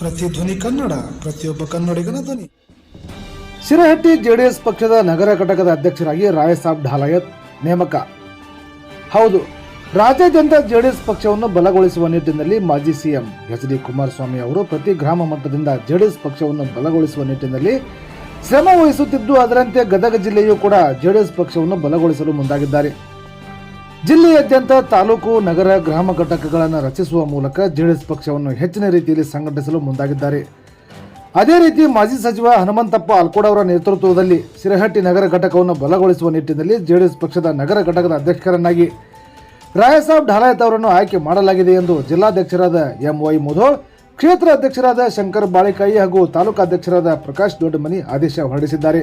ಪ್ರತಿಧ್ವನಿ ಕನ್ನಡ, ಪ್ರತಿಯೊಬ್ಬ ಕನ್ನಡಿಗನ ಧ್ವನಿ. ಶಿರಹಟ್ಟಿ ಜೆಡಿಎಸ್ ಪಕ್ಷದ ನಗರ ಘಟಕದ ಅಧ್ಯಕ್ಷರಾಗಿ ರಾಯಸಾಬ್ ಢಾಲಾಯತ್, ನೇಮಕ. ಹೌದು ರಾಜ್ಯಾದ್ಯಂತ ಜೆಡಿಎಸ್ ಪಕ್ಷವನ್ನು ಬಲಗೊಳಿಸುವ ನಿಟ್ಟಿನಲ್ಲಿ ಮಾಜಿ ಸಿಎಂ ಎಚ್ ಡಿ ಕುಮಾರಸ್ವಾಮಿ ಅವರು ಪ್ರತಿ ಗ್ರಾಮ ಮಟ್ಟದಿಂದ ಜೆಡಿಎಸ್ ಪಕ್ಷವನ್ನು ಬಲಗೊಳಿಸುವ ನಿಟ್ಟಿನಲ್ಲಿ ಶ್ರಮ ವಹಿಸುತ್ತಿದ್ದು, ಅದರಂತೆ ಗದಗ ಜಿಲ್ಲೆಯೂ ಕೂಡ ಜೆಡಿಎಸ್ ಪಕ್ಷವನ್ನು ಬಲಗೊಳಿಸಲು ಮುಂದಾಗಿದ್ದಾರೆ. ಜಿಲ್ಲೆಯಾದ್ಯಂತ ತಾಲೂಕು, ನಗರ, ಗ್ರಾಮ ಘಟಕಗಳನ್ನು ರಚಿಸುವ ಮೂಲಕ ಜೆಡಿಎಸ್ ಪಕ್ಷವನ್ನು ಹೆಚ್ಚಿನ ರೀತಿಯಲ್ಲಿ ಸಂಘಟಿಸಲು ಮುಂದಾಗಿದ್ದಾರೆ. ಅದೇ ರೀತಿ ಮಾಜಿ ಸಚಿವ ಹನುಮಂತಪ್ಪ ಅಲ್ಕೋಡ್ ಅವರ ನೇತೃತ್ವದಲ್ಲಿ ಸಿರಹಟ್ಟಿ ನಗರ ಘಟಕವನ್ನು ಬಲಗೊಳಿಸುವ ನಿಟ್ಟಿನಲ್ಲಿ ಜೆಡಿಎಸ್ ಪಕ್ಷದ ನಗರ ಘಟಕದ ಅಧ್ಯಕ್ಷರನ್ನಾಗಿ ರಾಯಸಾಬ್ ಢಾಲಾಯತ್ ಅವರನ್ನು ಆಯ್ಕೆ ಮಾಡಲಾಗಿದೆ ಎಂದು ಜಿಲ್ಲಾಧ್ಯಕ್ಷರಾದ ಎಂ ವೈ ಮುಧೋಳ್ ಕ್ಷೇತ್ರ ಅಧ್ಯಕ್ಷರಾದ ಶಂಕರ್ ಬಾಳಿಕಾಯಿ ಹಾಗೂ ತಾಲೂಕಾಧ್ಯಕ್ಷರಾದ ಪ್ರಕಾಶ್ ದೊಡ್ಡಮನಿ ಆದೇಶ ಹೊರಡಿಸಿದ್ದಾರೆ.